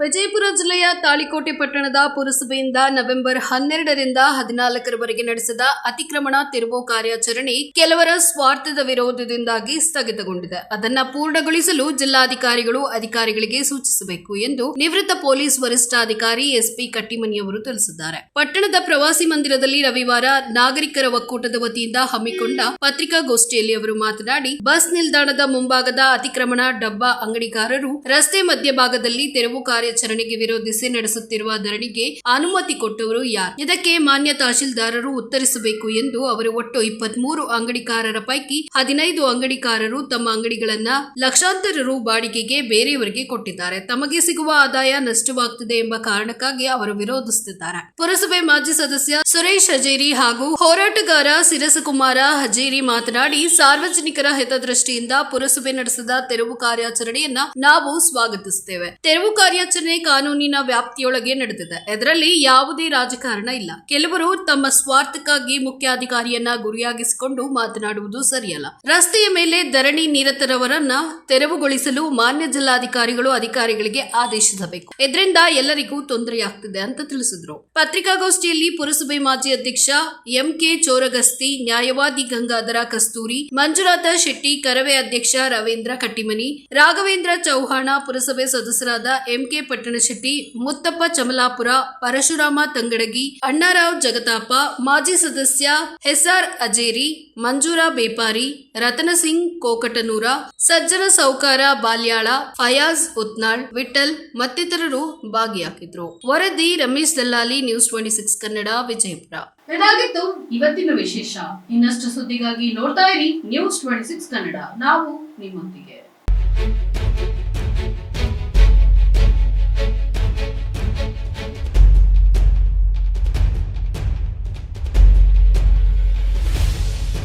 ವಿಜಯಪುರ ಜಿಲ್ಲೆಯ ತಾಳಿಕೋಟೆ ಪಟ್ಟಣದ ಪುರಸಭೆಯಿಂದ ನವೆಂಬರ್ ಹನ್ನೆರಡರಿಂದ ಹದಿನಾಲ್ಕರವರೆಗೆ ನಡೆಸಿದ ಅತಿಕ್ರಮಣ ತೆರವು ಕಾರ್ಯಾಚರಣೆ ಕೆಲವರ ಸ್ವಾರ್ಥದ ವಿರೋಧದಿಂದಾಗಿ ಸ್ಥಗಿತಗೊಂಡಿದೆ. ಅದನ್ನ ಪೂರ್ಣಗೊಳಿಸಲು ಜಿಲ್ಲಾಧಿಕಾರಿಗಳು ಅಧಿಕಾರಿಗಳಿಗೆ ಸೂಚಿಸಬೇಕು ಎಂದು ನಿವೃತ್ತ ಪೊಲೀಸ್ ವರಿಷ್ಠಾಧಿಕಾರಿ ಎಸ್ಪಿ ಕಟ್ಟಿಮನಿಯವರು ತಿಳಿಸಿದ್ದಾರೆ. ಪಟ್ಟಣದ ಪ್ರವಾಸಿ ಮಂದಿರದಲ್ಲಿ ರವಿವಾರ ನಾಗರಿಕರ ಒಕ್ಕೂಟದ ವತಿಯಿಂದ ಹಮ್ಮಿಕೊಂಡ ಪತ್ರಿಕಾಗೋಷ್ಠಿಯಲ್ಲಿ ಅವರು ಮಾತನಾಡಿ, ಬಸ್ ನಿಲ್ದಾಣದ ಮುಂಭಾಗದ ಅತಿಕ್ರಮಣ ಡಬ್ಬಾ ಅಂಗಡಿಕಾರರು ರಸ್ತೆ ಮಧ್ಯಭಾಗದಲ್ಲಿ ತೆರವು ಕಾರ್ಯಾಚರಣೆಗೆ ವಿರೋಧಿಸಿ ನಡೆಸುತ್ತಿರುವ ಧರಣಿಗೆ ಅನುಮತಿ ಕೊಟ್ಟವರು ಯಾರು? ಇದಕ್ಕೆ ಮಾನ್ಯ ತಹಶೀಲ್ದಾರರು ಉತ್ತರಿಸಬೇಕು ಎಂದು ಅವರು ಒಟ್ಟು ಇಪ್ಪತ್ಮೂರು ಅಂಗಡಿಕಾರರ ಪೈಕಿ ಹದಿನೈದು ಅಂಗಡಿಕಾರರು ತಮ್ಮ ಅಂಗಡಿಗಳನ್ನ ಲಕ್ಷಾಂತರ ರು ಬಾಡಿಗೆಗೆ ಬೇರೆಯವರಿಗೆ ಕೊಟ್ಟಿದ್ದಾರೆ. ತಮಗೆ ಸಿಗುವ ಆದಾಯ ನಷ್ಟವಾಗ್ತಿದೆ ಎಂಬ ಕಾರಣಕ್ಕಾಗಿ ಅವರು ವಿರೋಧಿಸುತ್ತಿದ್ದಾರೆ. ಪುರಸಭೆ ಮಾಜಿ ಸದಸ್ಯ ಸುರೇಶ್ ಹಜೇರಿ ಹಾಗೂ ಹೋರಾಟಗಾರ ಸಿರಸಕುಮಾರ ಹಜೇರಿ ಮಾತನಾಡಿ, ಸಾರ್ವಜನಿಕರ ಹಿತದೃಷ್ಟಿಯಿಂದ ಪುರಸಭೆ ನಡೆಸಿದ ತೆರವು ಕಾರ್ಯಾಚರಣೆಯನ್ನ ನಾವು ಸ್ವಾಗತಿಸುತ್ತೇವೆ. ತೆರವು ಕಾರ್ಯಾಚರಣೆ ಕಾನೂನಿನ ವ್ಯಾಪ್ತಿಯೊಳಗೆ ನಡೆದಿದೆ. ಇದರಲ್ಲಿ ಯಾವುದೇ ರಾಜಕಾರಣ ಇಲ್ಲ. ಕೆಲವರು ತಮ್ಮ ಸ್ವಾರ್ಥಕ್ಕಾಗಿ ಮುಖ್ಯಾಧಿಕಾರಿಯನ್ನ ಗುರಿಯಾಗಿಸಿಕೊಂಡು ಮಾತನಾಡುವುದು ಸರಿಯಲ್ಲ. ರಸ್ತೆಯ ಮೇಲೆ ಧರಣಿ ನಿರತರವರನ್ನ ತೆರವುಗೊಳಿಸಲು ಮಾನ್ಯ ಜಿಲ್ಲಾಧಿಕಾರಿಗಳು ಅಧಿಕಾರಿಗಳಿಗೆ ಆದೇಶಿಸಬೇಕು. ಇದರಿಂದ ಎಲ್ಲರಿಗೂ ತೊಂದರೆಯಾಗ್ತಿದೆ ಅಂತ ತಿಳಿಸಿದ್ರು. ಪತ್ರಿಕಾಗೋಷ್ಠಿಯಲ್ಲಿ ಪುರಸಭೆ ಮಾಜಿ ಅಧ್ಯಕ್ಷ ಎಂಕೆ ಚೋರಗಸ್ತಿ, ನ್ಯಾಯವಾದಿ ಗಂಗಾಧರ ಕಸ್ತೂರಿ, ಮಂಜುನಾಥ ಶೆಟ್ಟಿ, ಕರವೇ ಅಧ್ಯಕ್ಷ ರವೀಂದ್ರ ಕಟ್ಟಿಮನಿ, ರಾಘವೇಂದ್ರ ಚೌಹಾಣ ಪುರಸಭೆ ಸದಸ್ಯರಾದ ಎಂಕೆ ಪಟ್ಟಣಶೆಟ್ಟಿ ಮುತ್ತಪ್ಪ ಚಮಲಾಪುರ, ಪರಶುರಾಮ ತಂಗಡಗಿ, ಅಣ್ಣಾರಾವ್ ಜಗತಾಪ, ಮಾಜಿ ಸದಸ್ಯ ಎಸ್ಆರ್ ಅಜೇರಿ, ಮಂಜೂರಾ ಬೇಪಾರಿ, ರತನಸಿಂಗ್ ಕೋಕಟನೂರ, ಸಜ್ಜನ ಸೌಕಾರ ಬಾಲ್ಯಾಳ, ಫಯಾಜ್ ಉತ್ನಾಳ್ ವಿಠಲ್ ಮತ್ತಿತರರು ಭಾಗಿಯಾಗಿದ್ರು. ವರದಿ Ramesh Dallali, news twenty six Kannada, Vijayapura. ಇದಾಗಿತ್ತು ಇವತ್ತಿನ ವಿಶೇಷ. ಇನ್ನಷ್ಟು ಸುದ್ದಿಗಾಗಿ ನೋಡ್ತಾ ಇರಿ ನ್ಯೂಸ್ ಟ್ವೆಂಟಿ ಸಿಕ್ಸ್ ಕನ್ನಡ. ನಾವು ನಿಮ್ಮೊಂದಿಗೆ.